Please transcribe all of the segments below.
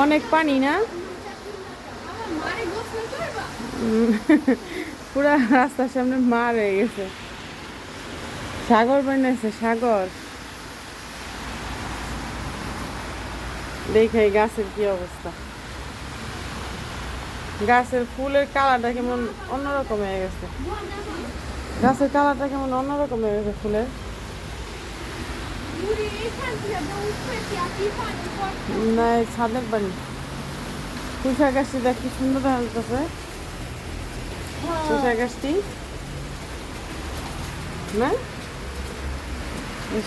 অনেক পানি না? পুরা রাস্তার সামনে মার হয়ে গেছে। সাগর বানিয়েছে সাগর। দেখে গাছের কি অবস্থা। গাছের ফুলের কালারটা কেমন অন্যরকম হয়ে গেছে। গাছের কালারটা কেমন অন্যরকম হয়ে গেছে ফুলের। না ছাদের পানি তুষার গাছটি দেখ কি সুন্দর দেখা যাচ্ছে তুষার গাছটি। না?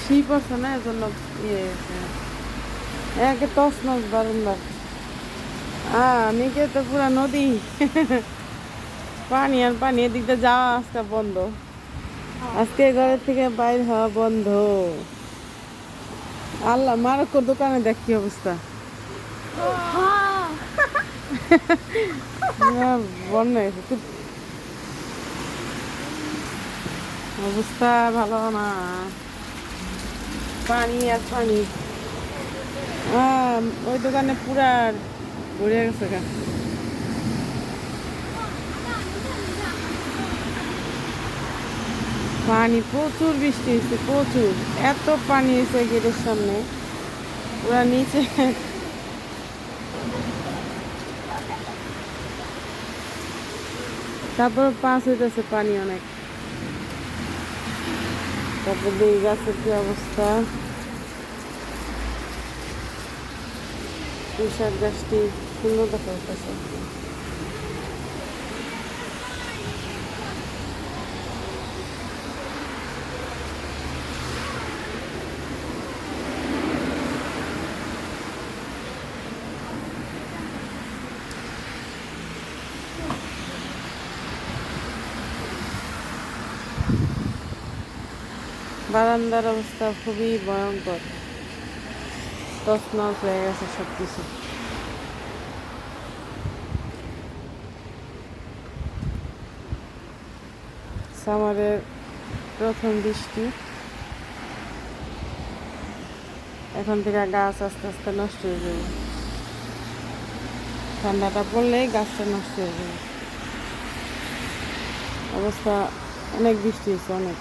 শীত আছে না এজন্য ইয়ে একে টস নস আহ নিচে তো পুরা নদী। পানি আর পানি এদিক দিয়ে যাওয়া আজকে বন্ধ। আজকে ঘরের থেকে বাইর হওয়া বন্ধ। আল্লাহ মারকোর দোকানে দেখ কি অবস্থা। অবস্থা ভালো না। পানি আর পানি। ওই দোকানে পুরা ঘুরে গেছে গা। পানি, প্রচুর বৃষ্টি হয়েছে, প্রচুর। এত পানি হয়েছে গেটের সামনে। ওরা নিচে তারপর পাঁচ হইতেছে পানি অনেক। তারপর এই গাছের কি অবস্থা। তুষার গাছটি সুন্দর দেখা যাচ্ছে। বারান্দার অবস্থা খুবই ভয়ঙ্কর। তছনছ হয়ে গেছে সব কিছু সামারের প্রথম বৃষ্টি। এখন থেকে গাছ আস্তে আস্তে নষ্ট হয়ে যাবে। ঠান্ডাটা পড়লেই গাছটা নষ্ট হয়ে যাবে। অবস্থা অনেক বৃষ্টি হয়েছে, অনেক।